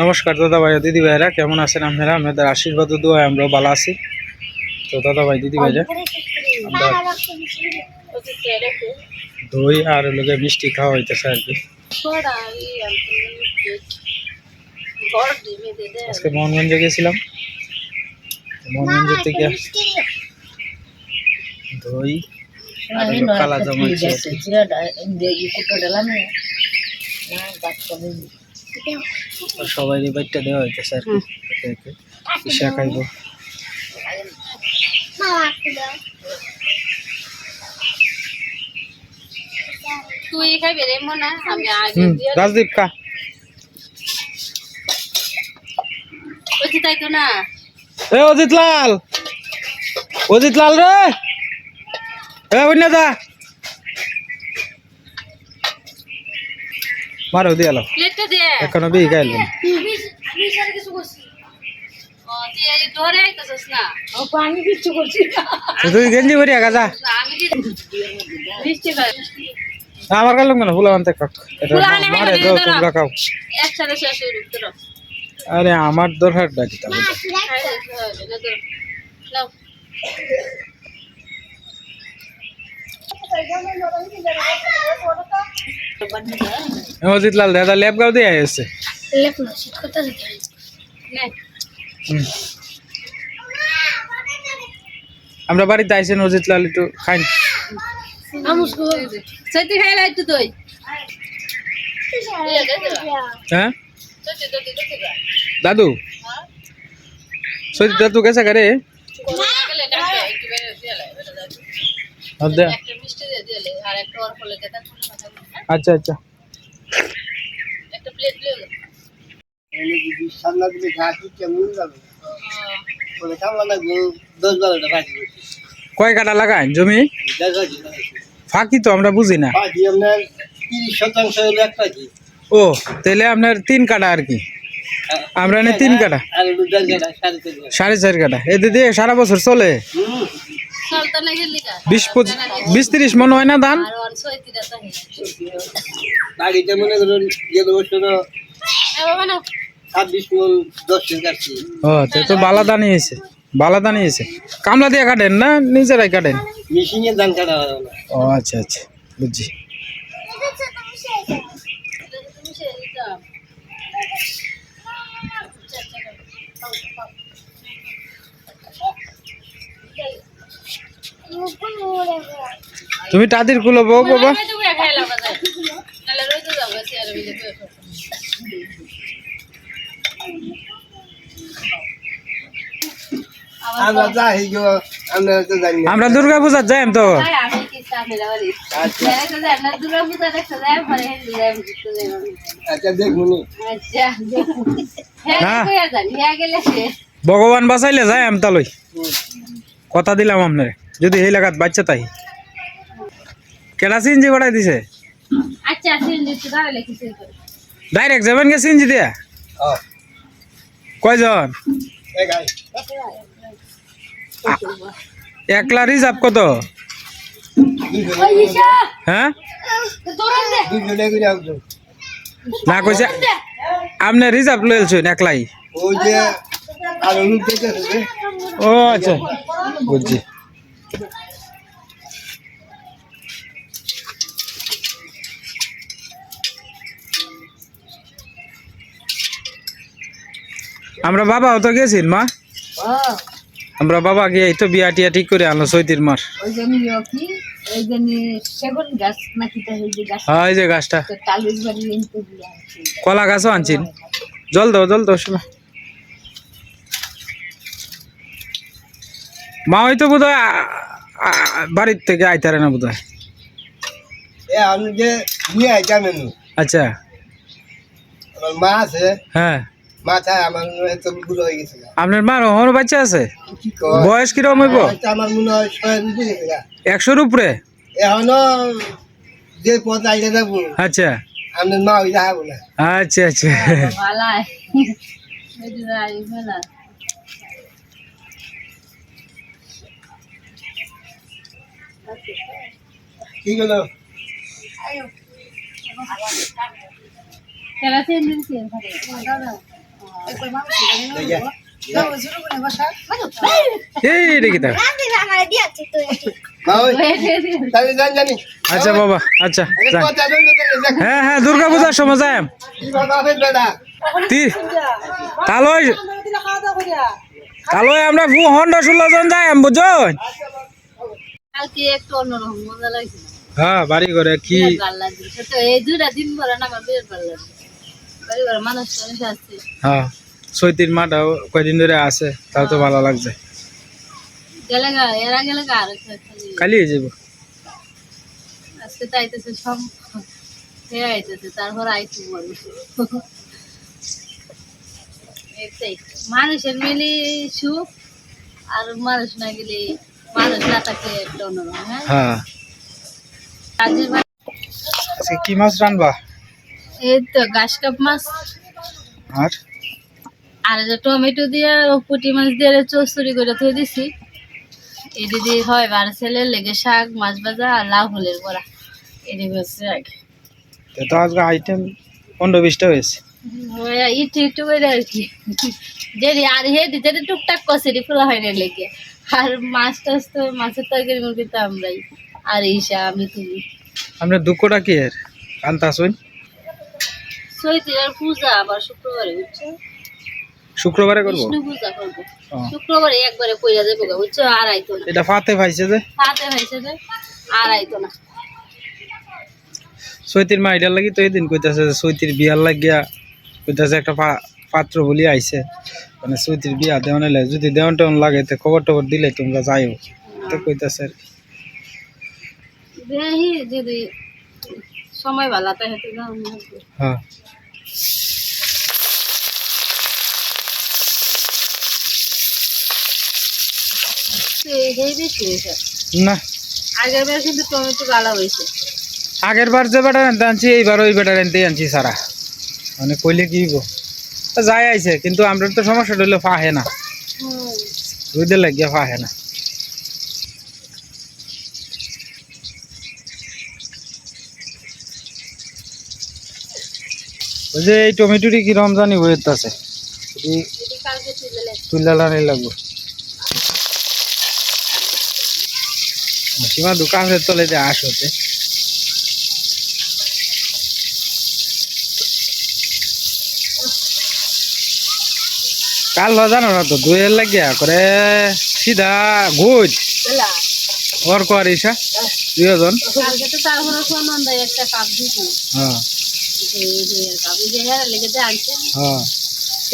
নমস্কার দাদা ভাই দিদি ভাইরা কেমন আছেন আপনারা? আপনাদের আশীর্বাদ ও দোয়ায় আমরাও ভালো আছি। তো দাদা ভাই দিদি ভাইরা আমরা দই আর লোকে মিষ্টি খাওয়া হইতেছে আর কি। আজকে মোহনগঞ্জে গেছিলাম। মোহনগঞ্জের থেকে দই কালা জাম সবাই বাইকটা দেওয়া হইতেছে আর কি একে একে তুই খাইবি রে মনে? আমি আগে রাজদীপ কা। বলছি তাই তো না? এ অজিত লাল! অজিত লাল রে! এ অন্য দা মারো দিয়ে। দে এখনও বিয়ে গাইল ও তুই এই ধরে আইতেছিস না। তুই গেঞ্জি ভরি আগা যা। আমার কাল না ফুলা আনতে তোমরা খাও। আরে আমার দরকার ডাকি তাহলে অজিত লাল দাদা ল্যাব গাও দিয়ে নে হুম। আমরা বাড়িতে আইসেন অজিত লাল একটু খাই সত্যি খাই লাই তো তুই হ্যাঁ? দাদু? সত্যি দাদু কেসে করে একটু মিষ্টি দিয়ে দিলে আর একটা আচ্ছা আচ্ছা। একটা প্লেট দিয়ে দাও সামনে দিকে ঘাস কেমন যাবে বলে কামলা লাগবে দশ বারোটা ভাজি কয় কাটা লাগাই জমি। ফাঁকি তো আমরা বুঝি না। আপনার তিরিশ শতাংশ হলো এক ভাজি ও তাহলে আপনার তিন কাটা আর কি? আমরা তিন কাটা সাড়ে চার কাটা এতে দিয়ে সারা বছর চলে? বিশ পঁচিশ বিশ তিরিশ মনে হয় না ধান? বাড়িতে মনে করুন গেল বছর এ বাবা না ছাব্বিশ মন দশ কাটছি। ও তো তো বালা দানি এসে বালা দানি এসে কামলা দিয়ে কাটেন না নিজেরাই কাটেন? মেশিনে ধান কাটা ও আচ্ছা আচ্ছা বুঝছি। এটা তুমি তাদের কুলো বউ বাবা। আমরা যা গেল আমরা তো জানি না। আমরা দুর্গা পূজার যাই তো ভগবান বাঁচাইলে যাই আমি তালই কথা দিলাম আপনার যদি এই লাগাত বাচ্চা তাই। কেডা সিনজি বাড়াই দিছে? আচ্ছা সিন্দি তো দাঁড়ালে করে ডাইরেক্ট যাবেন গে সিনজি দিয়া? কয়জন? একলা রিজার্ভ কত? হ্যাঁ? না কইছে আপনি রিজার্ভ লইলছেন একলাই। ও আচ্ছা। বুঝছি আমরা বাবাও তো গেছিন মা? আমরা বাবা গিয়ে এই তো বিয়া টিয়া ঠিক করে আনলো সৈতির মার। ওই যে হ্যাঁ যে গাছটা। কলা গাছও আনছিন? জল দাও জল দাও শোনা। মা হয়তো বোধ হয় বাড়ির থেকে আইতারে না বোধ হয়। আচ্ছা। মা আছে। হ্যাঁ। মা চাই আমার তো বুড়ো হয়ে গেছে আপনার মার বাচ্চা আছে? বয়স কীরকম হইব? আমার মনে হয়। একশোর উপরে? এখনও যে পথ আইলে যাব আচ্ছা। আপনার মা ওই যাব না আচ্ছা আচ্ছা। কি গেল কেলা সেন্দিন আচ্ছা বাবা আচ্ছা তাহলে হ্যাঁ হ্যাঁ দুর্গা পূজার সময় যাই কি কথা আছে দাদা তি তালই তালই আমরা হন্ডা ষোলো জন যাই বুঝুন কালকে একটু অন্যরকম মজা লাগছে। হ্যাঁ বাড়ি করে কি এই দিন পরে না আমার বিরাট ভালো হ্যাঁ সৈতির মাটাও কয়দিন ধরে আছে তাও তো ভালো লাগছে। কালি যাব। আজকে তো আইতেছে সব হে আইতেছে তারপর আইতে বলব মানুষের মিলে সুখ আর মানুষ না গেলে মানুষ না থাকলে একটা অন্যরকম হ্যাঁ? হ্যাঁ। আজকে কি মাছ রানবা? এই তো কাপ মাছ। আর? আর যে টমেটো দিয়ে পুঁটি মাছ দিয়ে করে দিছি। হয় বার লেগে শাক মাছ ভাজা আর লাউ বড়া। এটি হচ্ছে আগে তো তো আজকে আইটেম পনেরো বিশটা হয়েছে ইটু ইটু করে আর কি। আর যেটা টুকটাক এটি খোলা হয় না লেগে। আর মাছ টাছ তো মাছের তরকারি মুরগি তো আমরাই। আর ঈশা আমি তুমি। আপনার দুঃখটা কি এর? কান্তা চৈতির পূজা আবার শুক্রবারে বুঝছ? শুক্রবারে করব? বিষ্ণু পূজা করব। শুক্রবারে একবারে কইরা যাব গা, বুঝছ? আর আইতো না। এটা ফাতে পাইছে যে? তাতে হয়েছে যে আর আইতো না। সৈতির মা এটার লাগি তো এদিন কইতাছে যে সৈতির বিয়ার লাগিয়া কইতাছে একটা পাত্র বলি আইছে। মানে সৈতির বিয়া দেওয়ানে লাগে যদি দেওয়ান টেওয়ান লাগে তো খবর টবর দিলে তোমরা যাইও। তো কইতাছে আর কি। যদি সময় ভালো না। হ্যাঁ। না। আগের বার কিন্তু টমেটো গালা হয়েছে। আগের বার যে বেটার আনতে আনছি এইবার ওই বেটার আনতে আনছি সারা। মানে কইলে কি যাই আইছে কিন্তু আমরা তো সমস্যাটা হইল ফাহে না। রোদের লাগিয়া ফাহে না। যে এই টমেটোটি কি রমজানি হয়ে আছে? লাগবো। সীমা দোকানের তলে যে আস হতে কাল জানো না তো দুয়ের লাগিয়া করে সিধা গুজ ওর কর ইসা দুজন হ্যাঁ। হ্যাঁ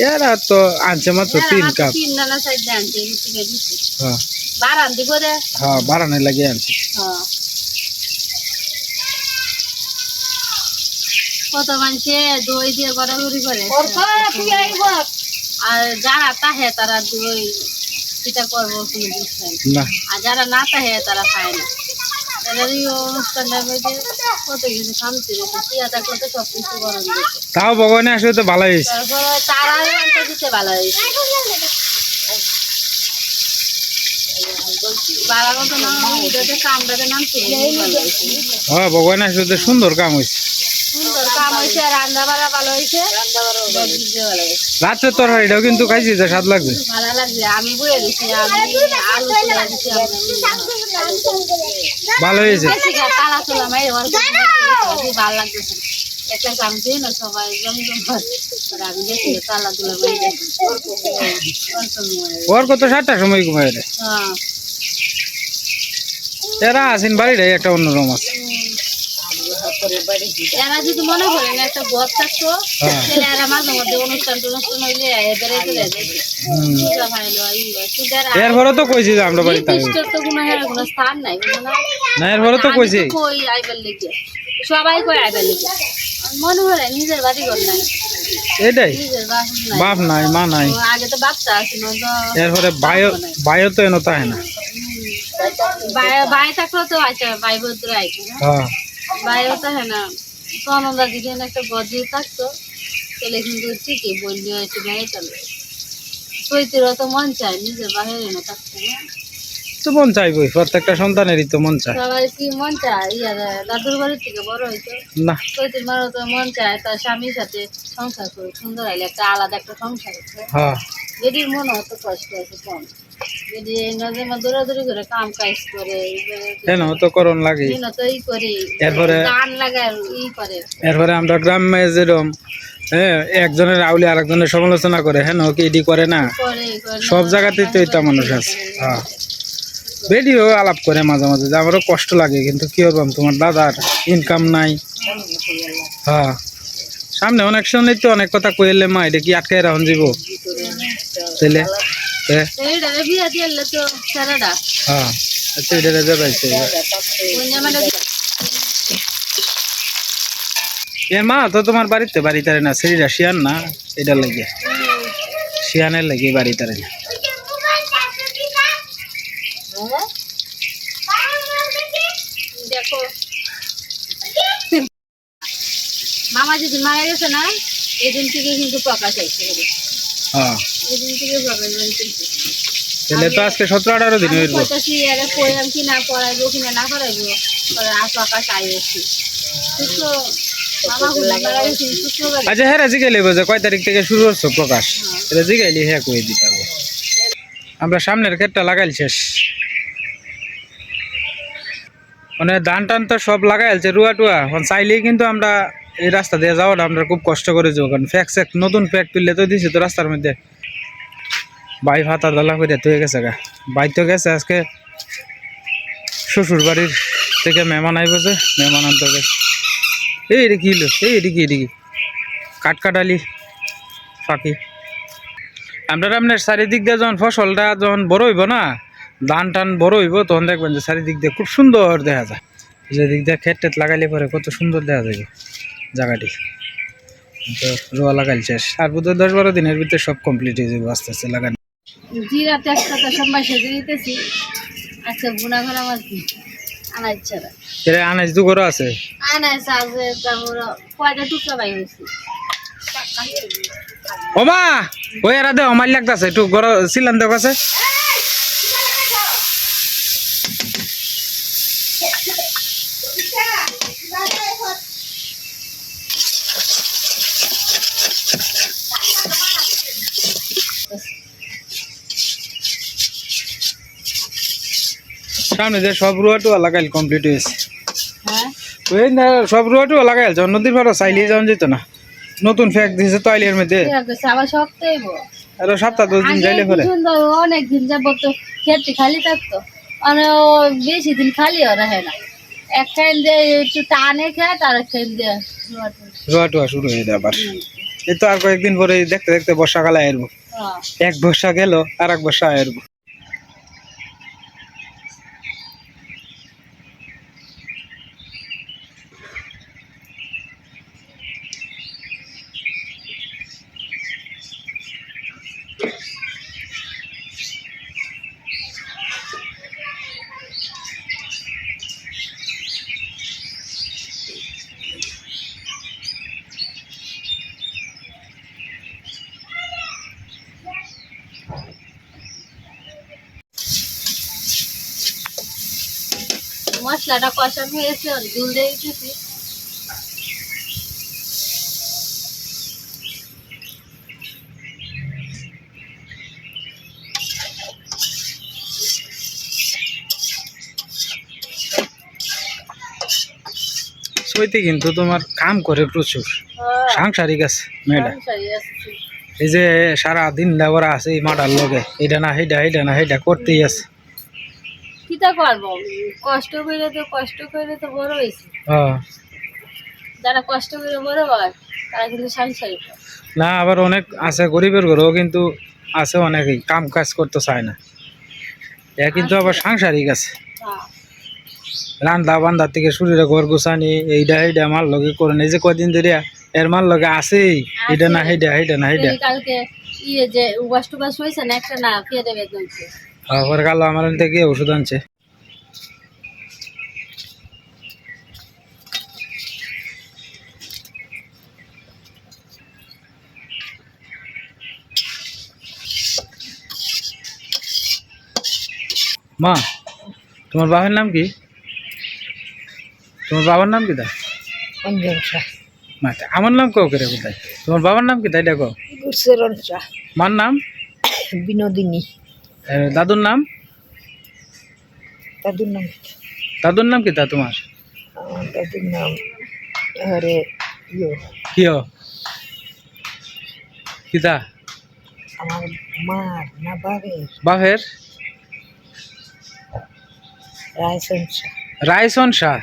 এরা তো আনছে মাত্র হেরা তিন মাত্র কাপ তিন নানা সাইড দিয়ে আনছে এই থেকে দিছি হ্যাঁ বারান দিব রে হ্যাঁ বারানে লাগিয়ে আনছে হ্যাঁ কত মানুষে দই দিয়ে গড়াগড়ি করে আর যারা তাহে তারা দই পিঠা করব কোনো বুঝছেন না আর যারা না তাহে তারা খায় না তাও ভগবানে আসলে তো ভালো হয়েছে। হ্যাঁ ভগবানে আসলে তো সুন্দর কাম হয়েছে। সুন্দর কাম হয়েছে রান্না বাড়া ভালো হয়েছে ভালো তরকারিটাও কিন্তু খাইছি যে স্বাদ লাগছে ভালো লাগছে আমি বয়ে দিছি আমি আলু তুলে দিছি ভালো হয়েছে। তালা ভালো লাগতেছে একটা না সবাই জমজম আর আমি দেখি তালা তোলা মাই ওর কত সাতটার সময় ঘুমাই রে? হ্যাঁ। এরা আছেন বাড়িটাই একটা অন্যরকম আছে। এরা যদি মনে করেন একটা ঘর থাকতো হ্যাঁ। তাহলে এরা মাঝে মধ্যে অনুষ্ঠান টনুষ্ঠান হইলে এদের এরপরে তো কইছি যে আমরা বাড়িতে তো কোনো এর কোনো স্থান নাই না? না এরপরে তো কইছি। কই আইবার লেগে? সবাই কই আইবার লেগে। মনে হয় নিজের বাড়ি ঘর নাই। এটাই। বাপ নাই। মা নাই। আগে তো বাচ্চা আছিল তো এরপরে বায়ো বায়ো তো এনো তাই না। বাই থাকলেও তো বাই ভদ্র হ্যাঁ। বাইরেও তো হ্যাঁ না। তো আমরা যদি একটা গজি থাকতো তাহলে কিন্তু ঠিকই বললি একটু গায়ে চলবে সৈতিরও তো মন চায় নিজের বাইরে না থাকতে তো মন চাইবই প্রত্যেকটা সন্তানেরই তো মন চায়। সবাই কি মন চায়? ইয়া দাদুর বাড়ির থেকে বড় হইতো। না। চৈতির মারও তো মন চায় তার স্বামীর সাথে সংসার করে সুন্দর হইলে একটা আলাদা একটা সংসার হ্যাঁ। যদি মনে হতো কষ্ট আছে কম। এরপরে- আমরা গ্রামে যেরকম হ্যাঁ একজনের আউলি আরেকজনের সমালোচনা করে হ্যাঁ কি এডি করে না? সব জায়গাতেই তো এটা মানুষ আছে। হ্যাঁ। ভিডিও আলাপ করে মাঝে মাঝে যে আমারও কষ্ট লাগে কিন্তু কি করবাম তোমার দাদার ইনকাম নাই। হ্যাঁ। সামনে অনেক সময় তো অনেক কথা কইলে মা এটা কি আটকে রাখুন যাব তাহলে এ, বিয়া তো হ্যাঁ আচ্ছা এটা মানে এর মা তো তোমার বাড়িতে বাড়ি তারে না সেরিরা শিয়ান না এটা লাগে শিয়ানের লাগে বাড়ি তারে না মামা যেদিন মারা গেছে না এই দিন থেকে কিন্তু প্রকাশ হয়েছে। হ্যাঁ তাহলে তো আজকে সতেরো আঠারো দিন হইব কইতাছি কি না পড়াইবো না না পড়াইবো আচ্ছা হ্যাঁ রাজি গেলে যে কয় তারিখ থেকে শুরু হচ্ছে প্রকাশ। রাজি গেলে হ্যাঁ কয়ে দিতে পারব। আমরা সামনের ক্ষেতটা লাগাইল শেষ। মানে ধান টান তো সব লাগাইলছে রুয়া টুয়া। এখন চাইলেই কিন্তু আমরা এই রাস্তা দিয়ে যাওয়াটা আমরা খুব কষ্ট করে যাব কারণ ফ্যাক স্যাক নতুন ফ্যাক তুললে তো দিছি তো রাস্তার মধ্যে। বাই ভাতা দলা করে তো হয়ে গেছে গা। বাই তো গেছে আজকে শ্বশুর বাড়ির থেকে মেহমান আইব যে, মেহমান আনতে গেছে। এই এটা কি এই এটা কি এটা কি কাঠকাটালি ফাঁকি। আমরা আপনার চারিদিক দিয়ে যখন ফসলটা যখন বড় হইব না, ধান টান বড় হইব, তখন দেখবেন যে চারিদিক দিয়ে খুব সুন্দর দেখা যায়। যেদিক দিয়ে খেত টেত লাগাইলে পরে কত সুন্দর দেখা যাবে জায়গাটি। রোয়া লাগাইল শেষ। আর বোধহয় দশ বারো দিনের ভিতরে সব কমপ্লিট হয়ে যাবে আস্তে আস্তে লাগানো। জিরা তেজপাতা সবাই সেজে দিতেছি আচ্ছা বুনা ঘর আমার কি? আনা ইচ্ছা না আনাজ দু আছে? আনা আছে তারপর কয়টা টুকরা বাই হয়েছে? ওমা! ওই এরা দে লাগতেছে একটু ঘর সিলান দেখ আছে সামনে যে সব রুয়া টুয়া লাগাইল কমপ্লিট হয়েছে। হ্যাঁ? ওই না সব রুয়া টুয়া লাগাইল যখন নদীর পাড়া চাইলিয়ে যাওয়া যেত না। নতুন ফ্যাক দিয়েছে তো আইলিয়ার মধ্যে আরও সপ্তাহ দশ দিন যাইলে পরে অনেক দিন যাবত তো খেতে খালি থাকতো। মানে বেশি দিন খালি হয় না। একখান দিয়ে একটু টানে খেয়ে তার একখান দিয়ে রোয়াটা। রোয়া টুয়া শুরু হয়ে যায় আবার। এই তো আর কয়েকদিন পরে দেখতে দেখতে বর্ষাকালে হ্যাঁ। এক বর্ষা গেল আর এক বর্ষা আইরবো। মশলাটা কষানো হয়েছে আর দুল দিয়ে দিতেছি সইতে কিন্তু তোমার কাম করে প্রচুর। সাংসারিক আছে মেয়েটা। এই যে সারা দিন লেবরা আছে এই মাটার লগে এটা না সেইটা এইটা না সেইটা করতেই আছে। কিতা করব। কষ্ট করে তো কষ্ট করে তো বড় হয়েছে। হ্যাঁ। যারা কষ্ট করে বড় হয় তারা কিন্তু সাংসারিক না আবার অনেক আছে গরিবের ঘরেও কিন্তু আছে অনেকেই কাম কাজ করতে চায় না। এ কিন্তু আবার সাংসারিক আছে। হ্যাঁ। রান্দা বান্দা থেকে শুরুরে ঘর গুছানি এইটা এইটা মাল লগে করে এই যে কদিন ধরে এর মাল লগে আছেই এটা না সেইটা সেইটা না এই কালকে ইয়ে যে উবাস টুবাস হয়েছে না একটা না খেয়ে দেবে আবার কালো আমার থেকে ওষুধ আনছে। মা তোমার বাবার নাম কি? তোমার বাবার নাম কি অঞ্জন শাহ। মা আমার নাম কেউ করে কোথায়? তোমার বাবার নাম কি তাই দেখো গুসরন শাহ। মার নাম? বিনোদিনী। দাদুর নাম? দাদুর নাম দাদুর নাম কি তা তোমার? দাদুর নাম আরে ইয়ো। কিয়? কিতা আমার মার না বাবের বাপের? রায়সন শাহ। রায়সন শাহ।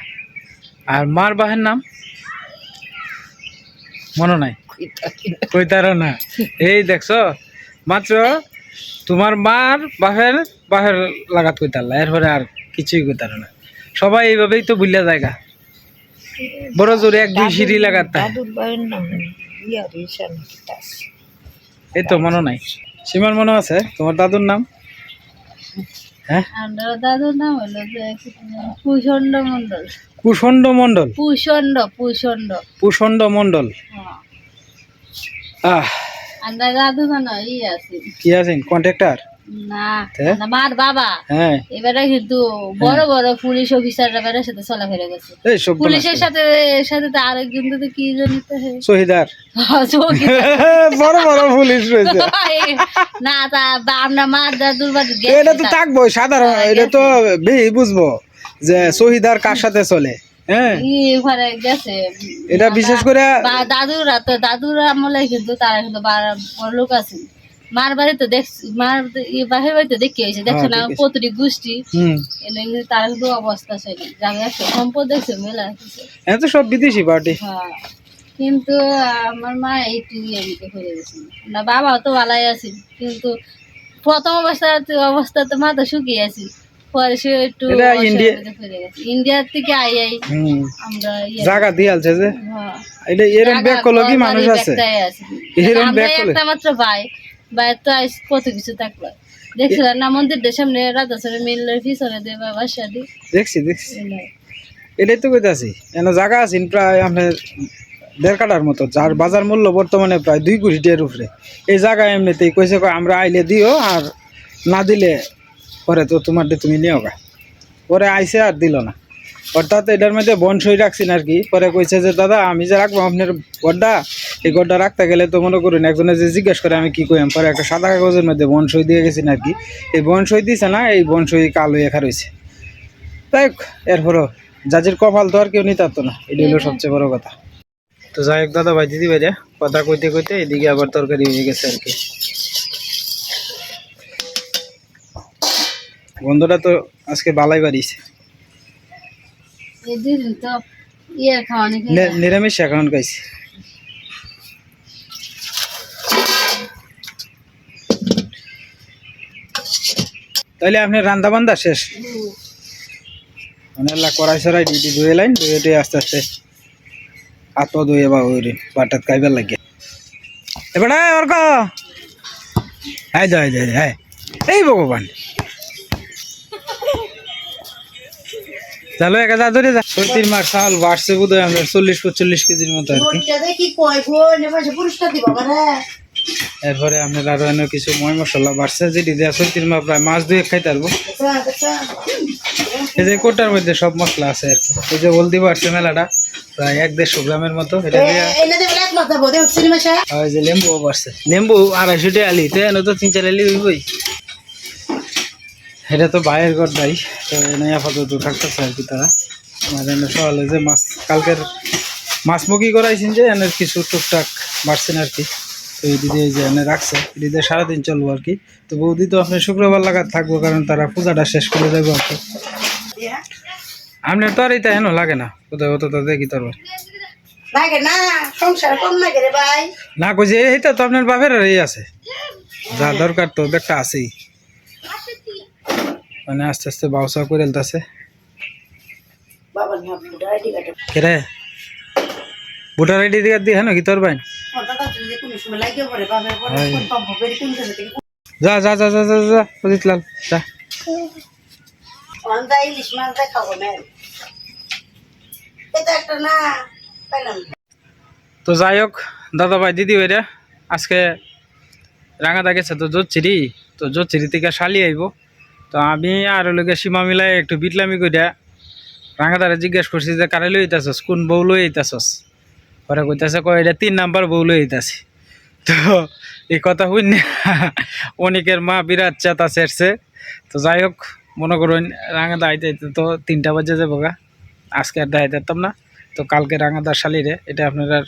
আর মার বাহের নাম? মনে নাই? কইতারও না? এই দেখছ মাত্র তোমার মার বাহের বাপের লাগাত কইতারলা এরপরে আর কিছুই কইতারো না। সবাই এইভাবেই তো বুঝলা জায়গা। বড় জোরে এক দুই সিঁড়ি লাগাত এই তো মনে নাই। সীমার মনে আছে? তোমার দাদুর নাম? দাদুর নাম হলো যে পুষণ্ড মন্ডল কুষণ্ড মণ্ডল। পুষণ্ড পুষণ্ড। কুষণ্ড মণ্ডল। হ্যাঁ। আহ। আমরা দাদু কেন ই আছে। কি আছেন কন্ট্রাক্টর না তে? বাবা। হ্যাঁ। এবারে কিন্তু বড় বড় পুলিশ অফিসাররা বেড়ে সাথে চলাফেরা করছে। পুলিশের সাথে সাথে তো আরেকজন তো কি জানি তো হে। বড় বড় পুলিশ রয়েছে। না তা আমরা মার দাদুর বাড়ি এটা তো থাকব সাধারণ এটা তো বেশি বুঝব যে শহীদার কার সাথে চলে হ্যাঁ। এটা বিশেষ করে দাদুরা তো দাদুর আমলে কিন্তু তারা কিন্তু লোক আছে। মার বাড়ি তো দেখছি মার ই বাহির বাড়ি তো দেখি হয়েছে। দেখছ না হ্যাঁ, প্রতিটি গোষ্ঠী তার কিন্তু অবস্থা যাবে একটা সম্পদ দেখছে মেলা হ্যাঁ তো সব বিদেশি পার্টি। হ্যাঁ কিন্তু আমার মা একটু গেছিল না বাবা তো ভালাই আছে কিন্তু প্রথম অবস্থা অবস্থাতে মা তো শুকিয়ে আছে। পরে সে একটু ইন্ডিয়ার থেকে আই আই আমরা ইয়ে জায়গা দিয়ালছে যে। হ্যাঁ। এটা জাগা, ব্যাগ করল কি মানুষ আছে। আছে। আমরা ব্যাগ করলে? একটা মাত্র ভাই। ভাই তো আইস কত কিছু থাকল। দেখছিলাম না মন্দিরদের সামনে রাধাসরে মিলের পিছনে দে বাবা শাদি দেখছি দেখছি। এটাই তো কইতাছি এনে জায়গা আছে প্রায় আপনার দেড় কাটার মতো যার বাজার মূল্য বর্তমানে প্রায় দুই কোটি টাকার উপরে। এই জায়গা এমনিতেই কইছে কয় আমরা আইলে দিও আর না দিলে পরে তো তোমার দিয়ে তুমি নিও গা। পরে আইসে আর দিল না। অর্থাৎ এটার মধ্যে বন সই রাখছেন আর কি। পরে কইছে যে দাদা আমি যে রাখব আপনার গড্ডা এই গড্ডা রাখতে গেলে তো মনে করুন একজনে যে জিজ্ঞেস করে আমি কি কইম পরে একটা সাদা কাগজের মধ্যে বন সই দিয়ে গেছেন আর কি। এই বন সই দিছে না এই বন সই কালো এখা রয়েছে। তাই এরপরও যাদের কপাল তো আর কেউ নিতে না এটা হলো সবচেয়ে বড় কথা। তো যাই হোক দাদা ভাই দিদি ভাইরা কথা কইতে কইতে এদিকে আবার তরকারি হয়ে গেছে আর কি। গন্ধটা তো আজকে বালাই বাড়িছে এই দিন তো ইয়ে খাওয়ানি নি- নিরামিষ এখন খাইছি তাইলে আপনি রান্দা বান্দা শেষ মানে আল্লাহ কড়াই সরাই ডিউটি ধুয়ে লাইন ধুয়ে টুয়ে আস্তে আস্তে হাত পা ধুয়ে বা ওই বাটাত খাইবার লাগে এবার ওর ক হাই যাই যাই হ্যাঁ এই ভগবান চলো এক হাজার ধরে যা। সত্যির মার চাল বাড়ছে বোধ হয় আমরা চল্লিশ পঁচল্লিশ কেজির মতো আর কি। দেখি কয় গো নেবাসে পুরস্কার দিব এরপরে আপনার আরও এনে কিছু ময় মশলা বাড়ছে যেটি দেওয়া সত্যির মা প্রায় মাছ দুয়ে খাইতে পারব। এই যে কোটার মধ্যে সব মশলা আছে আর কি। এই যে হলদি বাড়ছে মেলাটা প্রায় এক দেড়শো গ্রামের মতো। এটা দিয়ে লেম্বুও বাড়ছে। লেম্বু আড়াইশো টাকা আলি তো এনে তো তিন চার আলি হইবই। এটা তো বাইরের ঘর দাই তো এনে আপাতত থাকতেছে আর কি তারা। এনে সকালে যে মাছ কালকের মাছ মুখি করাইছেন যে এনের কিছু টুকটাক বাড়ছেন আর কি। তো এই দিদি এই যে এনে রাখছে এই দিদি সারাদিন চলবো আর কি। তো বৌদি তো আপনি শুক্রবার লাগাত থাকব কারণ তারা পূজাটা শেষ করে যাব আর কি। আপনার তো আর এটা হেন লাগে না কোথায় কোথাও তো দেখি তোর না না কইছে এইটা তো আপনার বাপের আর এই আছে। যা দরকার তো একটা আছেই। মানে আস্তে আস্তে বাউসা করে এলতাছে কেরে ভোটার আইডি দিকে দিয়ে হ্যাঁ কি তোর ভাই? যা যা যা যা যা যা লাল যা। তো যাই হোক দাদা ভাই দিদি ভাইরা আজকে রাঙাদা গেছে তো জোচ্ছিরি তো জোচ্ছিরি থেকে শালি আইব। তো আমি আর লোকে সীমা মিলাই একটু বিটলামি কইরা রাঙাদারে জিজ্ঞেস করছি যে, কারে লই আইতাছস? কোন বউ লই আইতাছস? পরে কইতাছে, কয়, এটা তিন নাম্বার বউ লই আইতাছি। তো এই কথা শুনে অনেকের মা বিরাট চেতা চেরছে তো যাই হোক, মনে করুন, রাঙাদা আইতে আইতে তো তিনটা বাজে যাব গা। আজকে আর দেখাই দিতাম না। তো কালকে রাঙাদার শালিরে, এটা আপনার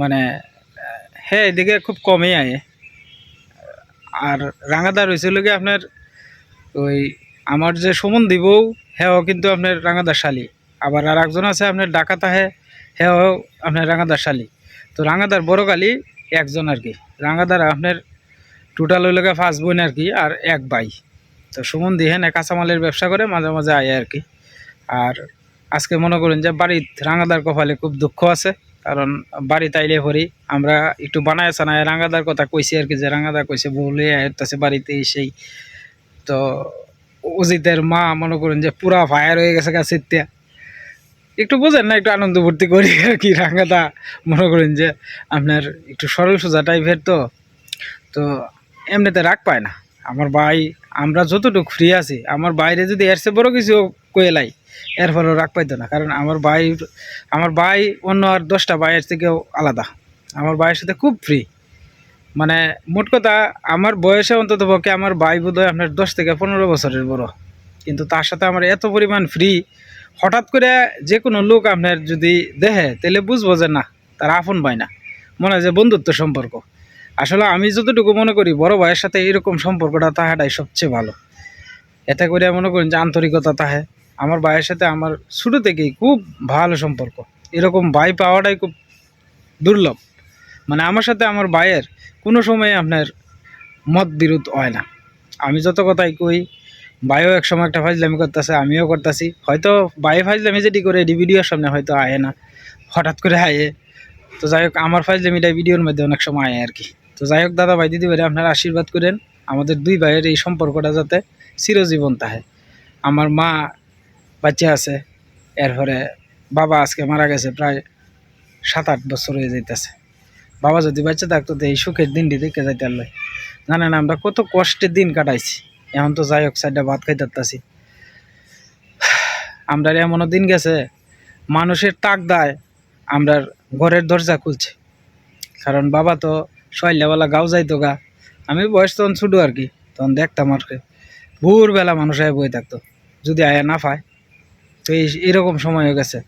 মানে হ্যাঁ এদিকে খুব কমই আয়ে। আর রাঙাদার হয়েছিল কি আপনার ওই আমার যে সুমন বউ হ্যাঁ কিন্তু আপনার রাঙাদার শালি আবার আর একজন আছে আপনার ডাকাত আহে হ্যাঁ আপনার রাঙাদার শালি তো রাঙাদার বড় কালি একজন আর কি। রাঙাদার আপনার টোটাল হইল গিয়ে পাঁচ বোন আর কি, আর এক ভাই। তো সুমন দি দিহেন কাঁচামালের ব্যবসা করে, মাঝে মাঝে আয় আর কি। আর আজকে মনে করেন যে বাড়ির রাঙাদার কপালে খুব দুঃখ আছে। কারণ বাড়ি তাইলে পরি আমরা একটু বানায় সানায় রাঙাদার কথা কইছি আর কি, যে রাঙাদার কইছে বলে আসতেছে বাড়িতে সেই তো অজিতের মা মনে করুন যে পুরা ফায়ার হয়ে গেছে গাছিতে একটু বোঝেন না, একটু আনন্দ ভর্তি করি আর কি রাঙাদা মনে করেন যে আপনার একটু সরল সোজা টাইপের তো। তো এমনিতে রাগ পায় না। আমার ভাই, আমরা যতটুকু ফ্রি আছি, আমার বাইরে যদি এর চেয়ে বড় কিছু কয়েলাই এর ফলেও রাগ পাইতো না। কারণ আমার ভাই আমার ভাই অন্য আর দশটা ভাইয়ের থেকেও আলাদা। আমার ভাইয়ের সাথে খুব ফ্রি মানে মোট কথা, আমার বয়সে অন্তত পক্ষে আমার ভাই বোধ হয় আপনার দশ থেকে পনেরো বছরের বড়। কিন্তু তার সাথে আমার এত পরিমাণ ফ্রি হঠাৎ করে যে কোনো লোক আপনার যদি দেখে, তাহলে বুঝব যে না, তার আপন ভাই না। মনে হয় যে বন্ধুত্ব সম্পর্ক। আসলে আমি যতটুকু মনে করি, বড় ভাইয়ের সাথে এরকম সম্পর্কটা তাহাটাই সবচেয়ে ভালো। এতে করে মনে করেন যে আন্তরিকতা তাহে। আমার ভাইয়ের সাথে আমার ছোটো থেকেই খুব ভালো সম্পর্ক। এরকম ভাই পাওয়াটাই খুব দুর্লভ। মানে আমার সাথে আমার ভাইয়ের কোনো সময় আপনার মত বিরোধ হয় না। আমি যত কথাই কই, ভাইও এক সময় একটা ফাজলামি করতেছে, আমিও করতেছি। হয়তো ভাই ফাজলামি যেটি করে, এটি ভিডিওর সামনে হয়তো আয়ে না। হঠাৎ করে আয়ে তো যাই হোক, আমার ফাজলামিটা ভিডিওর মধ্যে অনেক সময় আয় আর কি। তো যাই হোক, দাদা ভাই, দিদি ভাই আপনারা আশীর্বাদ করেন। আমাদের দুই ভাইয়ের এই সম্পর্কটা যাতে চিরজীবন তাহে আমার মা বাচ্চা আছে, এরপরে বাবা আজকে মারা গেছে, প্রায় সাত আট বছর হয়ে যাইতেছে। বাবা যদি বাচ্চা থাকতো তো এই সুখের দিনটি দেখে যাইতে পারলে। জানেন, আমরা কত কষ্টের দিন কাটাইছি। এখন তো যাই হোক সাইডে ভাত খাইতে পারতাছি আমরা এমনও দিন গেছে, মানুষের টাক দায় আমরা ঘরের দরজা খুলছে। কারণ বাবা তো সয়লাবেলা গাও যাইতো গা। আমি বয়স তখন ছুটো আর কি, তখন দেখতাম আর কি। ভোরবেলা মানুষ আয় বই থাকতো, যদি আয়া না পায়। তো এই এরকম সময় হয়ে গেছে।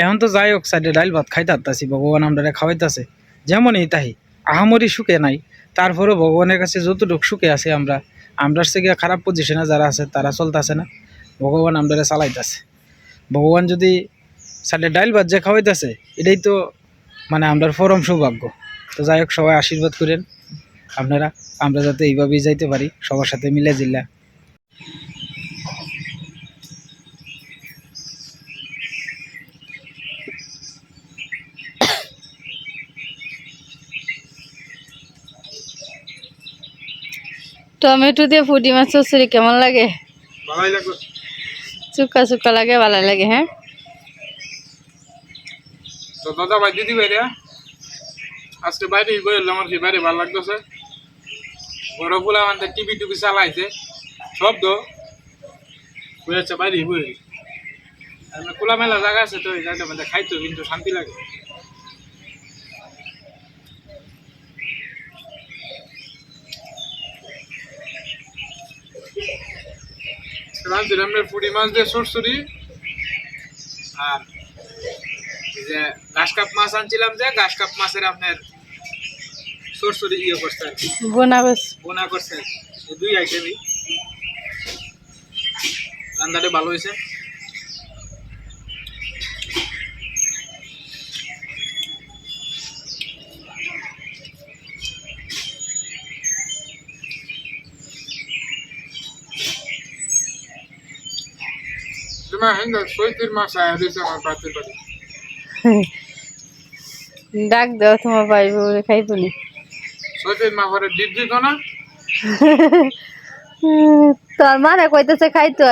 এখন তো যাই হোক সাইডে ডাইল ভাত খাইতে পারতাছি ভগবান আমরা খাওয়াইতাছে। যেমনই তাই, আহামরি সুখে নাই। তারপরেও ভগবানের কাছে যতটুকু সুখে আছে আমরা, আমরার থেকে খারাপ পজিশনে যারা আছে, তারা চলতেছে না। ভগবান আমরা চালাইতেছে। ভগবান যদি সাইডে ডাইল ভাত যে খাওয়াইতেছে, এটাই তো মানে আমরার পরম সৌভাগ্য। তো যাই হোক, সবাই আশীর্বাদ করেন। আপনারা, আমরা যাতে এইভাবেই যাইতে পারি, সবার সাথে মিলে জিল্লা টমেটো দিয়ে ফুটি মাছ চচ্চড়ি কেমন লাগে? চুক্কা চুক্কা লাগে ভালো লাগে হ্যাঁ? তো দাদা ভাই দিদি ভাই আজকে বাইরে বই এলাম আর কি বাইরে ভালো লাগতেছে। বড় ফুলা আমাদের টিভি টুবি চালাইছে শব্দ বুঝেছে বাইরে বই খোলা মেলা জায়গা আছে তো এই জায়গাটা মধ্যে খাইতো কিন্তু শান্তি লাগে। রাঁধছিলাম আমরা পুরি মাছ দিয়ে সরসরি। আর এই যে ঘাস কাপ মাছ আনছিলাম যে ঘাস কাপ মাছের আপনার সরসরি ইয়ে করছে আর কি। বোনা বোনা করছে। দুই আইটেমই রান্নাটা ভালো হয়েছে তোমার হিন্দা সৈতির মাছ আয়া দিয়েছে আমার পাতের বাড়ি ডাক দাও তোমার ভাই বউরে খাইবো নি সৈতির মা ঘরে ডিপ দিত না তোর মানে কইতেছে খাইতো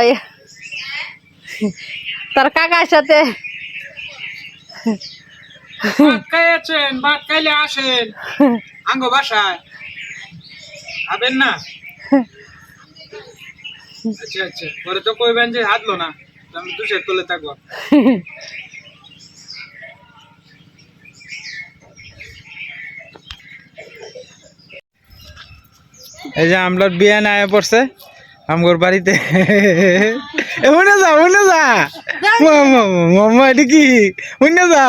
তোর কাকার সাথে খাইয়াছেন ভাত খাইলে আসেন আঙ্গ বাসায় আবেন না আচ্ছা আচ্ছা পরে তো কইবেন যে হাতলো না আমি দুশের তলে থাকব। এই যে আমলার বিয়ে না আয়া পড়ছে আমগর বাড়িতে। এ মনে যা মনে যা। মামা এটা কি? যা।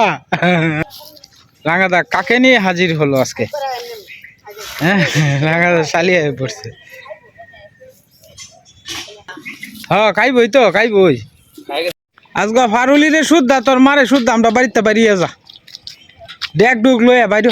রাঙাদা কাকে নিয়ে হাজির হলো আজকে? হ্যাঁ রাঙাদা হয়ে পড়ছে। হ্যাঁ খাইবই তো খাইবই। আজকে ফারুলি রে শুদ্ধা, তোর মারে শুদ্ধা, আমরা বাড়িতে বাড়িয়ে যা। ডেক ডুক লইয়া বাইর।